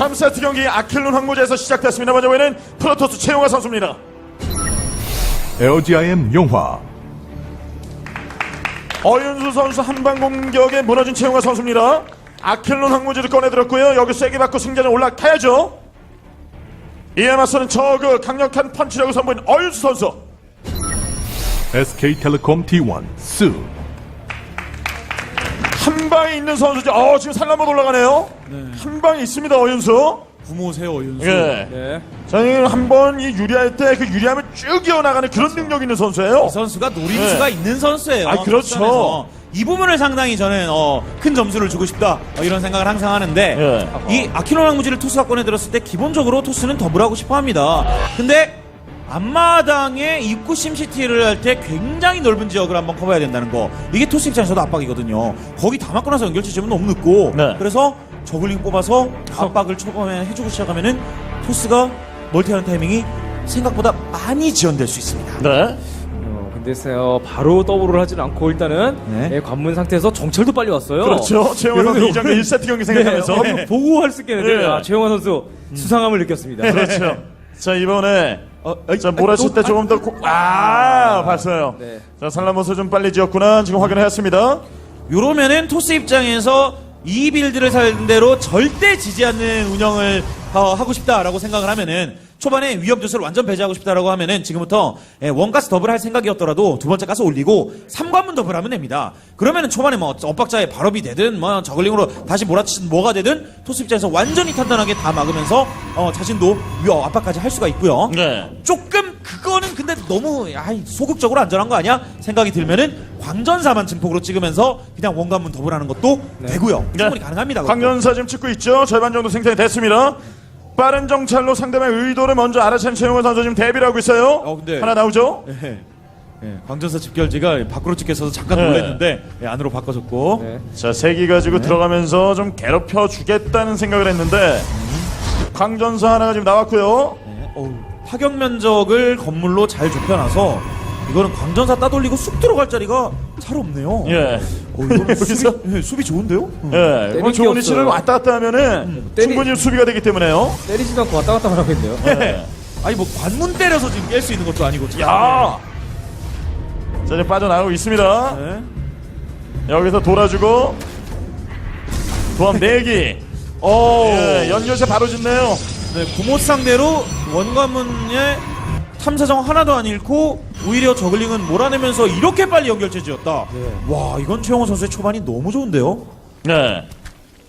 3세트 경기 아킬론 항무제에서 시작됐습니다. 먼저 보이는 프로토스 최용화 선수입니다. LGIM 용화 어윤수 선수 한방 공격에 무너진 최용화 선수입니다. 아킬론 항무제를 꺼내들었고요. 여기 세게 받고 승자는 올라가야죠. 이에 맞서는 저 그 강력한 펀치력을 선보이는 어윤수 선수. SK텔레콤 T1 스 한 방에 있는 선수죠. 어, 지금 살라못 올라가네요. 한 방에 있습니다, 어윤수. 부모세요 윤수. 예. 네. 저는 한번 이 유리할 때 그 유리함을 쭉 이어나가는 그런 능력 있는 선수예요. 이 선수가 노림수가 네. 있는 선수예요. 아, 그렇죠. 선수전에서. 이 부분을 상당히 저는 어, 큰 점수를 주고 싶다 어, 이런 생각을 항상 하는데 예. 이 아키노 항무지를 토스가 꺼내들었을 때 기본적으로 토스는 더블하고 싶어합니다. 근데 앞마당에 입구 심시티를 할 때 굉장히 넓은 지역을 한번 커버해야 된다는 거 이게 토스 입장에서도 압박이거든요. 거기 다 맞고 나서 연결체 지면 너무 늦고 네. 그래서 저글링 뽑아서 압박을 초반에 해주고 시작하면은 토스가 멀티하는 타이밍이 생각보다 많이 지연될 수 있습니다. 네. 어, 근데 어, 바로 더블을 하진 않고 일단은 네. 예, 관문 상태에서 정찰도 빨리 왔어요. 그렇죠. 최용화 선수 이전 1세트 경기 생각하면서. 네, 한번 보고 할 수 있겠는데 네. 아, 최용환 선수 수상함을 느꼈습니다. 그렇죠. 자, 이번에. 어, 어, 자, 몰아칠 때 조금 더. 고... 아, 봤어요. 네. 자, 살라모스 좀 빨리 지었구나. 지금 확인을 했습니다. 요러면은 토스 입장에서 이 빌드를 상대로 절대 지지 않는 운영을 어, 하고 싶다라고 생각을 하면은 초반에 위협 요소를 완전 배제하고 싶다라고 하면은 지금부터 예, 원가스 더블 할 생각이었더라도 두 번째 가스 올리고 삼관문 더블 하면 됩니다. 그러면은 초반에 뭐 엇박자에 발업이 되든 뭐 저글링으로 다시 몰아치든 뭐가 되든 토스 입장에서 완전히 탄탄하게 다 막으면서 어, 자신도 위협 압박까지 할 수가 있고요. 네. 조금 그거는 근데 너무 아이, 소극적으로 안전한 거 아니야? 생각이 들면은 광전사만 증폭으로 찍으면서 그냥 원관문 더블하는 것도 되고요. 충분히 가능합니다. 그것도. 네. 광전사 지금 찍고 있죠. 절반 정도 생산이 됐습니다. 빠른 정찰로 상대방의 의도를 먼저 알아챈 최용화 선수 지금 대비를 하고 있어요. 어, 근데- 하나 나오죠? 예. 예, 광전사 집결지가 밖으로 찍혀서 잠깐 네. 놀랐는데 예, 안으로 바꿔줬고 네. 자, 세기 가지고 네. 들어가면서 좀 괴롭혀 주겠다는 생각을 했는데 광전사 하나가 지금 나왔고요. 예, 어우, 파격 면적을 건물로 잘 좁혀놔서 이거는 광전사 따돌리고 쑥 들어갈 자리가 잘 없네요. 예. 어, 이거는 여기서? 수비, 예, 수비 좋은데요? 음. 예. 때릴 뭐게 좋은 없어요. 위치를 왔다 갔다 하면은 때리- 충분히 수비가 되기 때문에요. 때리지도 않고 왔다 갔다 하고 있네요. 예. 아니 뭐 관문 때려서 지금 깰 수 있는 것도 아니고 참. 야. 자, 이제 빠져나오고 있습니다. 예. 여기서 돌아주고 도함 4기. 어, 예, 연결체 바로 짓네요. 네, 구모 상대로 원관문에 탐사정 하나도 안 잃고 오히려 저글링은 몰아내면서 이렇게 빨리 연결체 지었다. 와 이건 최영호 선수의 초반이 너무 좋은데요. 네.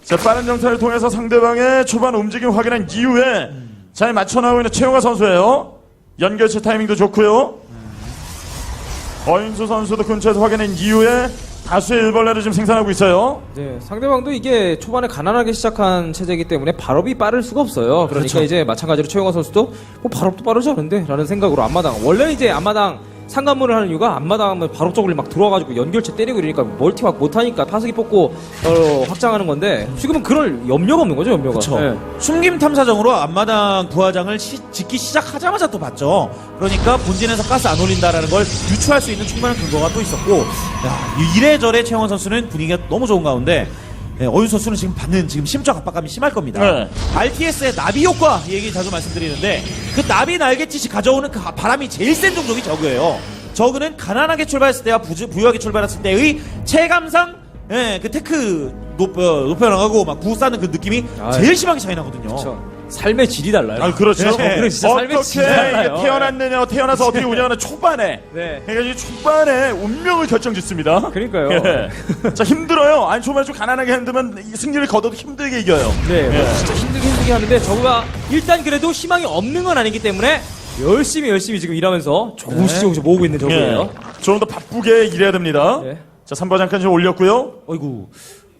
자, 빠른 정찰을 통해서 상대방의 초반 움직임 확인한 이후에 잘 맞춰나오고 있는 최용화 선수예요. 연결체 타이밍도 좋고요. 어인수 선수도 근처에서 확인한 이후에 다수의 일벌레를 지금 생산하고 있어요. 네, 상대방도 이게 초반에 가난하게 시작한 체제이기 때문에 발업이 빠를 수가 없어요. 그러니까 그렇죠. 이제 마찬가지로 최영화 선수도 뭐 발업도 빠르지 않은데 라는 생각으로 앞마당 원래 이제 앞마당 상관문을 하는 이유가 앞마당은 발업 쪽으로 막 들어와가지고 연결체 때리고 이러니까 멀티 막 못하니까 타석이 뽑고 어, 확장하는 건데 지금은 그럴 염려가 없는 거죠 염려가. 그렇죠. 네. 숨김 탐사정으로 앞마당 부하장을 시- 짓기 시작하자마자 또 봤죠. 그러니까 본진에서 가스 안 올린다라는 걸 유추할 수 있는 충분한 근거가 또 있었고, 야, 이- 이래저래 최영원 선수는 분위기가 너무 좋은 가운데. 예, 어윤 선수는 지금 받는 지금 심적 압박감이 심할 겁니다. 네. RTS의 나비 효과 얘기 자주 말씀드리는데 그 나비 날갯짓이 가져오는 그 바람이 제일 센 종족이 저그예요. 저그는 가난하게 출발했을 때와 부, 부유하게 출발했을 때의 체감상 예, 그 테크 높, 어, 높여 나가고 막 구우 싸는 그 느낌이 아이. 제일 심하게 차이 나거든요. 그렇죠. 삶의 질이 달라요. 아, 그렇죠. 네, 그래, 진짜 삶의 어떻게 질이 달라요. 태어났느냐, 태어나서 어떻게 운영하는 초반에. 네. 그러니까 이 초반에 운명을 결정짓습니다. 그러니까요. 예. 자, 힘들어요. 아니, 초반에 좀 가난하게 힘들면 이 승리를 거둬도 힘들게 이겨요. 네, 뭐 예. 진짜 힘들게 힘들게 하는데 저거가 일단 그래도 희망이 없는 건 아니기 때문에 열심히 열심히 지금 일하면서 조금씩 네. 조금씩 모으고 있는 저거예요. 예. 조금 더 바쁘게 일해야 됩니다. 네. 자, 3번 잠깐 좀 올렸고요. 어이구.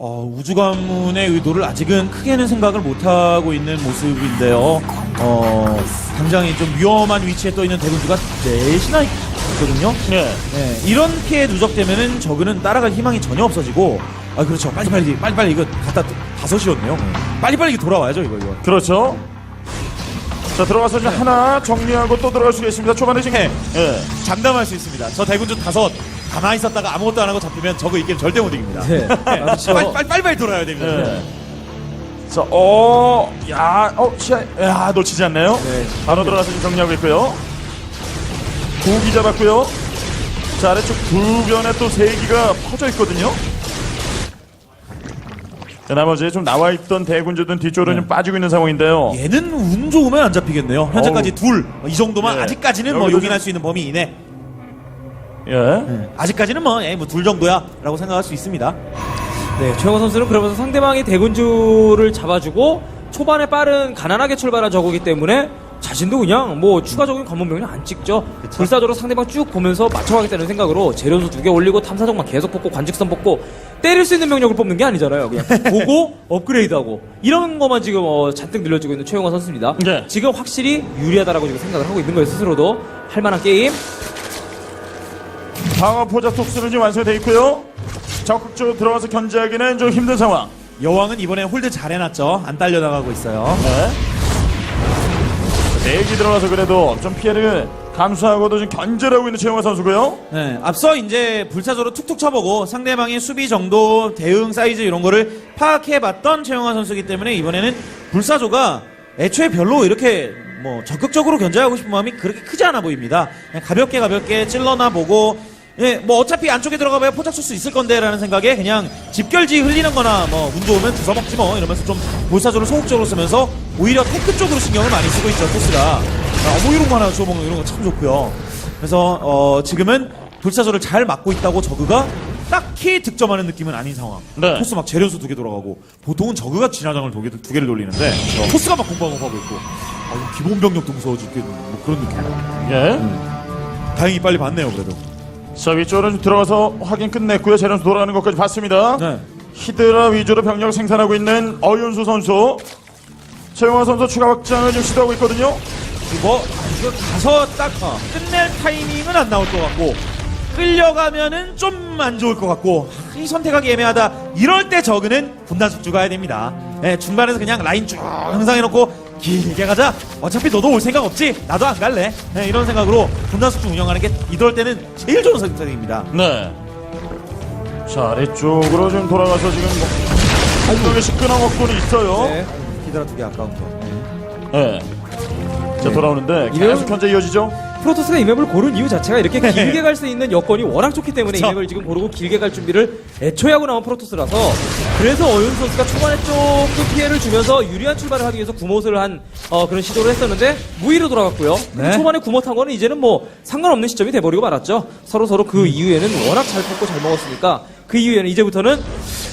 어, 우주 가문의 의도를 아직은 크게는 생각을 못하고 있는 모습인데요. 어, 당장에 좀 위험한 위치에 떠 있는 대군주가 넷이나 있거든요. 예. 네, 이런 피해 누적되면은 저그는 따라갈 희망이 전혀 없어지고, 아, 그렇죠. 빨리빨리, 빨리빨리 이거 갖다, 다섯이었네요. 빨리빨리 돌아와야죠, 이거, 이거. 그렇죠. 자, 들어가서 이제 하나 정리하고 또 들어갈 수가 있습니다. 초반에 지금. 네. 예. 장담할 수 있습니다. 저 대군주 다섯, 가만히 있었다가 아무것도 안 하고 잡히면 저그 이 게임 절대 못 이깁니다. 네. 아, 그렇죠. 빨리, 빨리, 빨리 빨리 돌아야 됩니다. 예. 자, 어, 야, 어, 시야, 야, 놓치지 않네요. 네. 바로 들어가서 지금 정리하고 있고요. 고기 잡았고요. 자, 아래쪽 두변에 또 세기가 퍼져 있거든요. 자, 나머지 좀 나와 있던 대군주든 뒤쪽으로 좀 빠지고 있는 상황인데요. 얘는 운 좋으면 안 잡히겠네요. 현재까지 둘. 이 정도만 예. 아직까지는 뭐 여기도 용인할 좀- 수 있는 범위 이내. 예. 아직까지는 뭐, 예, 뭐둘 정도야 라고 생각할 수 있습니다. 네, 최영호 선수는 그러면서 상대방이 대군주를 잡아주고 초반에 빠른 가난하게 출발한 저거기 때문에 자신도 그냥 뭐 추가적인 관문병력 안 찍죠. 불사조로 상대방 쭉 보면서 맞춰가겠다는 생각으로 재련소 두 개 올리고 탐사정만 계속 뽑고 관직선 뽑고 때릴 수 있는 병력을 뽑는 게 아니잖아요. 그냥 보고 업그레이드하고 이런 것만 지금 어, 잔뜩 늘려주고 있는 최영호 선수입니다. 네. 지금 확실히 유리하다라고 지금 생각을 하고 있는 거예요 스스로도 할 만한 게임. 방어 포자 톡스는 지금 완성돼 있고요. 적극적으로 들어가서 견제하기는 좀 힘든 상황. 여왕은 이번에 홀드 잘 해놨죠. 안 딸려 나가고 있어요. 네. 내기 들어가서 그래도 좀 피해를 감수하고도 좀 견제를 하고 있는 최영화 선수고요. 네, 앞서 이제 불사조로 툭툭 쳐보고 상대방의 수비 정도, 대응 사이즈 이런 거를 파악해봤던 최영화 선수이기 때문에 이번에는 불사조가 애초에 별로 이렇게 뭐 적극적으로 견제하고 싶은 마음이 그렇게 크지 않아 보입니다. 가볍게 가볍게 찔러나 보고 예, 뭐 어차피 안쪽에 들어가봐야 포착 쏠수 있을 건데라는 생각에 그냥 집결지 흘리는 거나 뭐 운 좋으면 주워 먹지 뭐 이러면서 좀 불사조를 소극적으로 쓰면서 오히려 테크 쪽으로 신경을 많이 쓰고 있죠, 토스가. 아, 뭐 이런 거 하나 주워 먹는 이런 거 참 좋고요. 그래서 어, 지금은 불사조를 잘 막고 있다고 저그가 딱히 득점하는 느낌은 아닌 상황. 네. 토스 막 재련수 두 개 돌아가고 보통은 저그가 진화장을 두, 개, 두 개를 돌리는데 토스가 막 공방업하고 있고 아, 기본 병력도 무서워 죽겠는 뭐 그런 느낌. 예. 다행히 빨리 봤네요 그래도. 자 위쪽으로 좀 들어가서 확인 끝냈고요. 재련수 돌아가는 것까지 봤습니다. 네. 히드라 위주로 병력을 생산하고 있는 어윤수 선수. 최영화 선수 추가 확장을 좀 시도하고 있거든요. 이거 이거 가서 딱 끝낼 타이밍은 안 나올 것 같고 끌려가면은 좀 안 좋을 것 같고 이 선택하기 애매하다 이럴 때 저그는 분단 숙주 가야 됩니다 예, 중반에서 그냥 라인 쭉 형성해놓고 길게 가자 어차피 너도 올 생각 없지 나도 안 갈래 예, 이런 생각으로 분단 숙주 운영하는 게 이럴 때는 제일 좋은 선택입니다 네. 자 아래쪽으로 좀 돌아가서 지금 뭐한 명씩 끊어먹고는 있어요. 네. 히드라 두 개 아까운 거 네. 자 돌아오는데 이런- 계속 현재 이어지죠. 프로토스가 이 맵을 고른 이유 자체가 이렇게 길게 갈 수 있는 여건이 워낙 좋기 때문에 이. 맵을 지금 고르고 길게 갈 준비를 애초에 하고 나온 프로토스라서 그래서 어윤 선수가 초반에 조금 피해를 주면서 유리한 출발을 하기 위해서 구못을 한 어, 그런 시도를 했었는데 무위로 돌아갔고요. 네. 초반에 구못한 거는 이제는 뭐 상관없는 시점이 돼버리고 말았죠. 서로 서로 그 이후에는 워낙 잘 뽑고 잘 먹었으니까 그 이후에는 이제부터는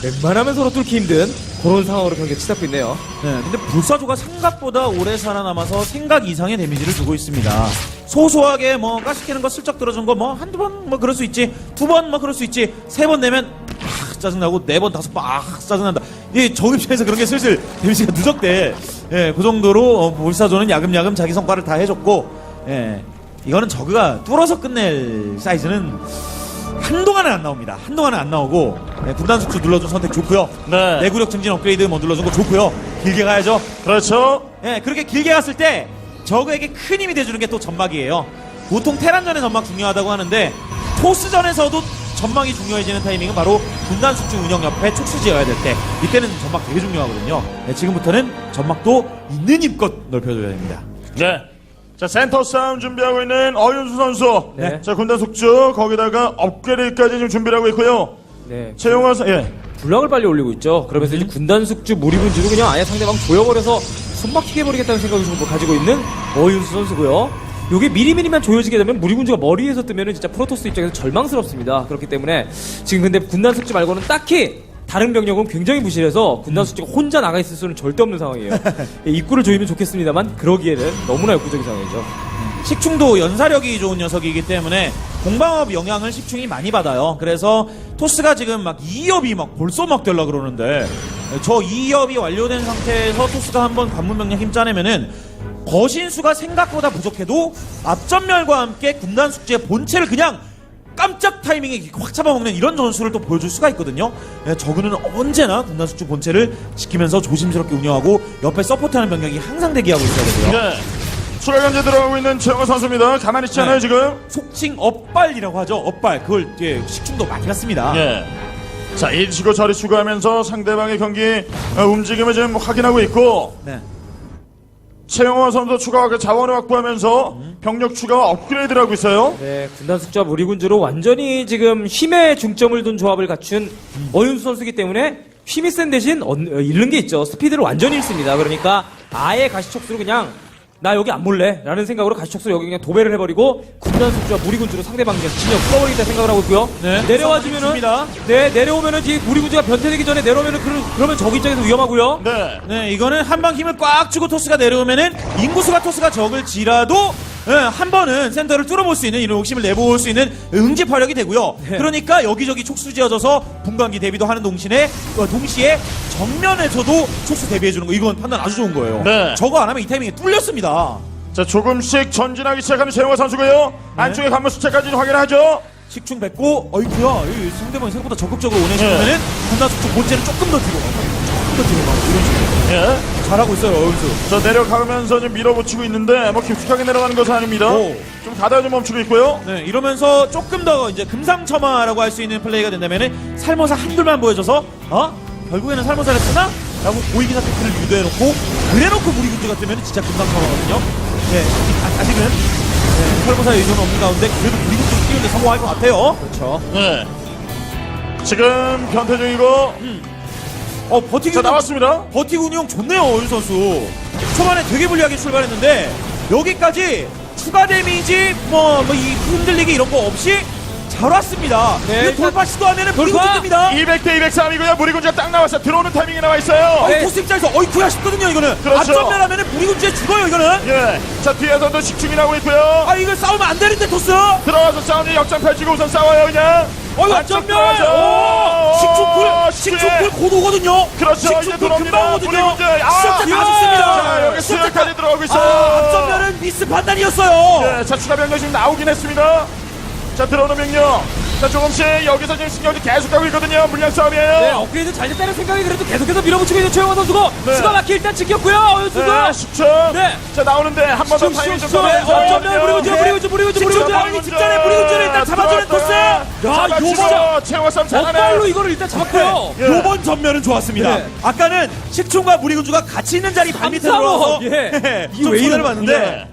웬만하면 서로 뚫기 힘든 그런 상황으로 경기가 치닫고 있네요. 네, 근데 불사조가 생각보다 오래 살아남아서 생각 이상의 데미지를 주고 있습니다. 소소하게 뭐 가스키는 거 슬쩍 들어준 거 뭐 한두 번 뭐 그럴 수 있지, 두 번 뭐 그럴 수 있지, 세 번 내면 아, 짜증나고 네 번 다섯 번 아, 짜증난다. 이 정입장에서 그런 게 슬슬 데미지가 누적돼. 예, 그 정도로 어, 불사조는 야금야금 자기 성과를 다 해줬고, 예, 이거는 저그가 뚫어서 끝낼 사이즈는 한동안은 안 나옵니다. 한동안은 안 나오고 예, 분단 숙주 눌러준 선택 좋고요. 네. 내구력 증진 업그레이드 뭐 눌러준 거 좋고요. 길게 가야죠. 그렇죠. 예, 그렇게 길게 갔을 때 저그에게 큰 힘이 돼주는 게또 전막이에요. 보통 테란전의 전막 중요하다고 하는데 토스전에서도 전막이 중요해지는 타이밍은 바로 분단 숙주 운영 옆에 촉수 지어야 될 때 이때는 전막 되게 중요하거든요. 예, 지금부터는 전막도 있는 힘껏 넓혀줘야 됩니다. 네. 자 센터 싸움 준비하고 있는 어윤수 선수. 네. 자 군단 숙주 거기다가 업그레이드까지 지금 준비를 하고 있고요. 네. 최용화 선 예. 불락을 빨리 올리고 있죠. 그러면서 이제 군단 숙주 무리군주로 그냥 아예 상대방 조여버려서 손막히게 해버리겠다는 생각을 가지고 있는 어윤수 선수고요. 요게 미리미리만 조여지게 되면 무리군주가 머리에서 뜨면은 진짜 프로토스 입장에서 절망스럽습니다. 그렇기 때문에 지금 근데 군단 숙주 말고는 딱히 다른 병력은 굉장히 부실해서 군단 숙주가 혼자 나가 있을 수는 절대 없는 상황이에요. 예, 입구를 조이면 좋겠습니다만 그러기에는 너무나 역부족인 상황이죠. 식충도 연사력이 좋은 녀석이기 때문에 공방업 영향을 식충이 많이 받아요. 그래서 토스가 지금 막 2업이 막 벌써 막 되려 그러는데 저 2업이 완료된 상태에서 토스가 한번 관문 명령 힘 짜내면은 거신수가 생각보다 부족해도 앞전멸과 함께 군단 숙제의 본체를 그냥 깜짝 타이밍에 확 잡아먹는 이런 전술을 또 보여줄 수가 있거든요. 예, 저그는 언제나 군단 숙주 본체를 지키면서 조심스럽게 운영하고 옆에 서포트하는 병력이 항상 대기하고 있어야 되고요. 네. 추가 견제 들어가고 있는 최용화 선수입니다. 가만히 있지 않아요 네. 지금. 속칭 업발이라고 하죠. 업발. 그걸 예, 식중도 많이 갔습니다. 예. 자, 일치고 저리 추가하면서 상대방의 경기 어, 움직임을 지금 확인하고 있고 네. 최영화 선수 추가 자원을 확보하면서 병력 추가와 업그레이드를 하고 있어요. 네, 군단 숙자 무리군주로 완전히 지금 힘에 중점을 둔 조합을 갖춘 어윤수 선수기 때문에 힘이 센 대신 잃는 게 있죠. 스피드를 완전히 잃습니다. 그러니까 아예 가시촉수로 그냥 나 여기 안 몰래 라는 생각으로 가시촉수로 여기 그냥 도배를 해버리고 군단 숙자 무리군주로 상대방 그냥 진영 풀어버리겠다 생각을 하고 있고요. 네. 내려와주면은. 네 내려오면은 뒤 무리군주가 변태되기 전에 내려오면은 그, 그러면 적 입장에서 위험하고요. 네. 네, 이거는 한방 힘을 꽉 주고 토스가 내려오면은 인구수가 토스가 적을 지라도 예, 한 번은 센터를 뚫어볼 수 있는 이런 욕심을 내볼 수 있는 응집화력이 되고요. 네. 그러니까 여기저기 촉수 지어져서 분광기 대비도 하는 동시에 어, 동시에 정면에서도 촉수 대비해 주는 거 이건 판단 아주 좋은 거예요. 네. 저거 안 하면 이 타이밍에 뚫렸습니다. 자, 조금씩 전진하기 시작하는 최영화 선수고요. 네. 안쪽에 관문 숫자까지 확인하죠. 식충 뱉고 어이구야 이 상대방이 생각보다 적극적으로 오네 싶으면은 군단 수축 본체를 조금 더 뒤로 가고 조금 더 뒤로 가고 이런 식으로 예. 잘하고 있어요 어윤수. 자, 내려가면서 좀 밀어붙이고 있는데 뭐 깊숙하게 내려가는 것은 아닙니다. 오. 좀 가다가 좀 멈추고 있고요. 네, 이러면서 조금 더 이제 금상첨화라고 할 수 있는 플레이가 된다면은 살모사 한둘만 보여줘서 어 결국에는 살모사를 쓰나? 라고 고위기사 팩트를 유도해놓고 그래놓고 무리 군주 같으면 진짜 금상첨화거든요. 네, 아, 아직은 네, 살모사의 의존은 없는 가운데 그래도 무리 군주를 띄우는데 성공할 것 같아요. 그렇죠. 네. 지금 변태 중이고 어 버티기 자 운영, 나왔습니다. 버티기 운영 좋네요 어윤 선수. 초반에 되게 불리하게 출발했는데 여기까지 추가 데미지 뭐뭐이 흔들리기 이런 거 없이 잘 왔습니다. 네, 이거 돌파 시도하면은 무리 돌파! 군주 뜹니다. 200 대 203이고요. 무리군주가 딱 나왔어요. 들어오는 타이밍에 나와 있어요. 어, 네. 토스 입장에서 어이쿠야 싶거든요 이거는 그렇죠. 앞전면 하면은 무리군주에 죽어요 이거는 예. 자 뒤에서도 식충이 나오고 있고요. 아 이거 싸우면 안 되는데 토스 들어가서 싸우는 역전 펼치고 우선 싸워요 그냥. 어이 들어가죠. 오 식충풀 식충이. 식충풀 고도거든요 그렇죠. 이제 식충풀 들어옵니다. 금방 오거든요 무리군주. 아, 시작자 다 야. 죽습니다 자, 여기 다- 들어오고 있어요. 아 앞전면은 미스 판단이었어요 예. 자 추가 병력 지금 나오긴 했습니다. 자 들어오는 병력. 자 조금씩 여기서 지금 신경이 계속 가고 있거든요. 물량 싸움이에요. 네, 업그레이드 잘 됐다는 생각이 그래도 계속해서 밀어붙이고 있는 최영원 선수고 네. 수가 막히 일단 지켰고요. 어윤수도 네, 10초. 네. 자 나오는데 한 번더 타이밍 좀 네, 잡아야 어쩌면 무리군주, 무리군주, 무리군주, 무리군주. 빨리 직전에 무리군주를 일단 잡아주는 토스 야, 요번 최영화 싸움. 엇발로 이거를 일단 잡았고요. 예. 요번 전면은 좋았습니다. 네. 아까는 식충과 무리군주가 같이 있는 자리 발밑에 들어와서 예. 좀왜 손해를 이러나? 봤는데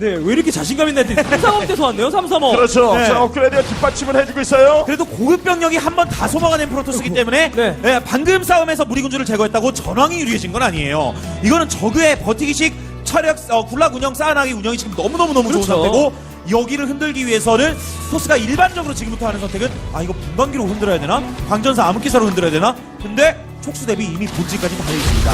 네, 왜 이렇게 자신감 있나 했더니 335 때서 왔네요, 335. 그렇죠. 네. 자 업그레이드가 뒷받침을 해주고 있어요. 그래도 고급 병력이 한 번 다 소모가 된 프로토스기 때문에 네. 예, 방금 싸움에서 무리군주를 제거했다고 전황이 유리해진 건 아니에요. 이거는 저그의 버티기식 철학 어, 굴락 운영 쌓아나기 운영이 지금 너무 너무 너무 그렇죠. 좋은 상태고 여기를 흔들기 위해서는 토스가 일반적으로 지금부터 하는 선택은 아 이거 분광기로 흔들어야 되나? 광전사 암흑기사로 흔들어야 되나? 근데 촉수 대비 이미 본질까지 달려 있습니다.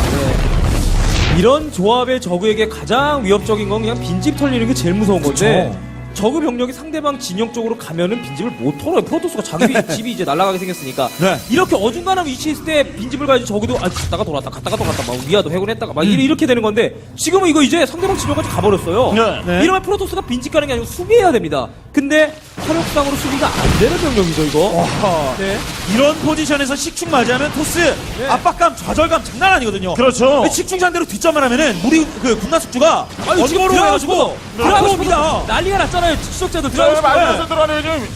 이런 조합의 저그에게 가장 위협적인 건 그냥 빈집 털리는 게 제일 무서운 건데 저그 병력이 상대방 진영 쪽으로 가면은 빈집을 못 털어요. 프로토스가 자기 집이 이제 날아가게 생겼으니까 네. 이렇게 어중간한 위치에 있을 때 빈집을 가야지 적어도 아, 갔다가 돌아왔다 갔다가 돌아왔다 막 위아도 해군했다가 막 이렇게- 이렇게 되는 건데 지금은 이거 이제 상대방 진영까지 가버렸어요. 네. 네. 이러면 프로토스가 빈집 가는 게 아니고 수비해야 됩니다. 근데 화력상으로 수비가 안 되는 병력이죠 이거. 네. 이런 포지션에서 식충 맞이하면 토스 네. 압박감 좌절감 장난 아니거든요. 그렇죠. 식충 상대로 뒷점을 하면은 우리 그 군나 숙주가 아니 지금 언거로 들어가지고 해가지고 들어가십니다. 들어갑니다. 난리가 났잖아요. 추적자들 자 들어가고 말면서 들어가는 지금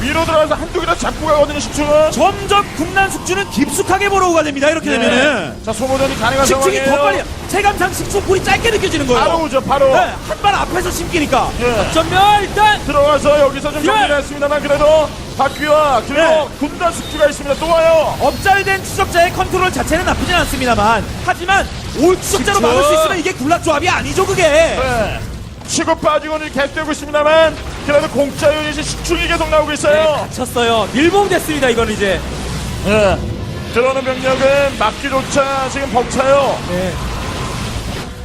위로 들어가서 한두 개나 잡고 가거든요. 10초는. 점점 군난 숙주는 깊숙하게 보러오가 됩니다. 이렇게 되면은 자 소모전이 가능한 식충이 상황이에요. 더 빨리 체감상 식충 볼이 짧게 느껴지는 거예요. 바로 오죠. 바로. 네, 한 발 앞에서 심기니까. 예. 전멸 일단 들어가서 여기서 좀 예. 정리를 했습니다만 그래도 박귀와 그리고 네. 군단 숙주가 있습니다. 또 와요. 업잘된 추적자의 컨트롤 자체는 나쁘진 않습니다만 하지만 올 추적자로. 막을 수 있으면 이게 굴락 조합이 아니죠 그게. 네. 치고 빠지고는 계속되고 있습니다만 그래도 공짜 유닛이 식충이 계속 나오고 있어요. 쳤어요. 밀봉 됐습니다. 이건 이제. 네. 들어오는 병력은 막기조차 지금 벅차요. 네.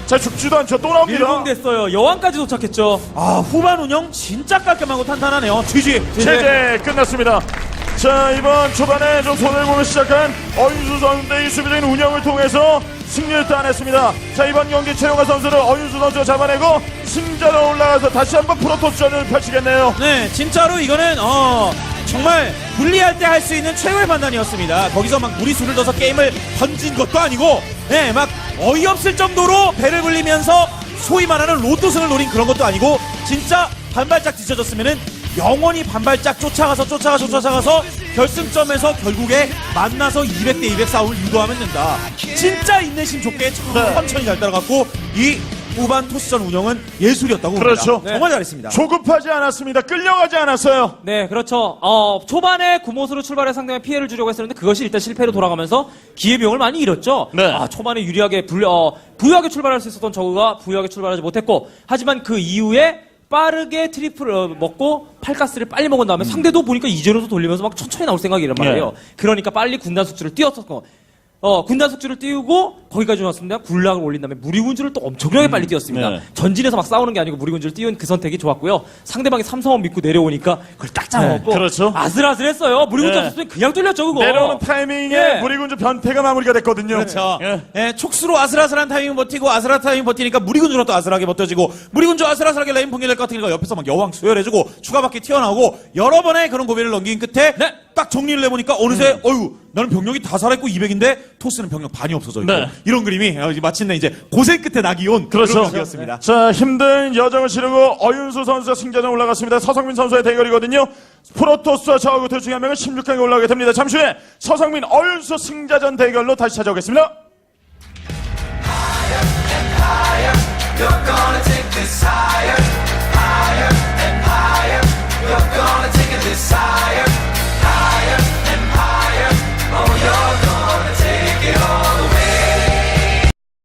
자 죽지도 않죠. 또 나옵니다. 밀봉 됐어요. 여왕까지 도착했죠. 아 후반 운영 진짜 깔끔하고 탄탄하네요. GG. 제재 끝났습니다. 자 이번 초반에 좀 손을 보며 시작한 어윤수 선수의 이 수비적인 운영을 통해서 승리를 따냈습니다. 자 이번 경기 최용화 선수를 어윤수 선수가 잡아내고 승자로 올라가서 다시 한번 프로토스전을 펼치겠네요. 네, 진짜로 이거는 어 정말 분리할 때 할 수 있는 최고의 판단이었습니다. 거기서 막 무리수를 넣어서 게임을 던진 것도 아니고, 네, 막 어이없을 정도로 배를 불리면서 소위 말하는 로또승을 노린 그런 것도 아니고, 진짜 반발짝 뒤쳐졌으면은 영원히 반발짝 쫓아가서 쫓아가서 쫓아가서 결승점에서 결국에 만나서 200대 200 싸움을 유도하면 된다. 진짜 인내심 좋게 네. 천천히 잘 따라갔고 이 후반 토스전 운영은 예술이었다고 봅니다. 그렇죠. 정말 잘했습니다. 조급하지 않았습니다. 끌려가지 않았어요. 네, 그렇죠. 어, 초반에 구모스로 출발해 상대방 피해를 주려고 했었는데 그것이 일단 실패로 돌아가면서 기회비용을 많이 잃었죠. 네. 아, 초반에 유리하게 불, 어, 부유하게 출발할 수 있었던 저그가 부유하게 출발하지 못했고 하지만 그 이후에 빠르게 트리플을 어, 먹고 팔가스를 빨리 먹은 다음에 상대도 보니까 이제로도 돌리면서 막 천천히 나올 생각이란 말이에요. 네. 그러니까 빨리 군단 숙주를 띄웠었고 어, 군단 숙주를 띄우고 거기까지 왔습니다. 군락을 올린 다음에 무리군주를 또 엄청나게 빨리 띄웠습니다. 네. 전진해서 막 싸우는 게 아니고 무리군주를 띄운 그 선택이 좋았고요. 상대방이 삼성원 믿고 내려오니까 그걸 딱 잡아먹고 네, 그렇죠. 아슬아슬했어요. 무리군주 네. 없었으면 그냥 뚫렸죠 그거. 내려오는 타이밍에 예. 무리군주 변태가 마무리가 됐거든요. 그렇죠. 예. 예, 촉수로 아슬아슬한 타이밍 버티고 아슬아슬한 타이밍 버티니까 무리군주로 또 아슬하게 버텨지고 무리군주 아슬아슬하게 레인 봉기될 것 같으니까 옆에서 막 여왕 수혈해주고 추가 바퀴 튀어나오고 여러 번의 그런 고비를 넘긴 끝에 네. 딱 정리를 해보니까 어느새 어유 나는 병력이 다 살아있고 200인데 토스는 병력 반이 없어져 있고 네. 이런 그림이 어, 마침내 이제 고생 끝에 낙이 온 그렇죠. 그런 그림이었습니다. 자 힘든 여정을 치르고 어윤수 선수가 승자전 올라갔습니다. 서성민 선수의 대결이거든요. 프로토스와 저하고 둘 중에 한 명은 16강에 올라가게 됩니다. 잠시 후에 서성민 어윤수 승자전 대결로 다시 찾아오겠습니다. Higher, higher,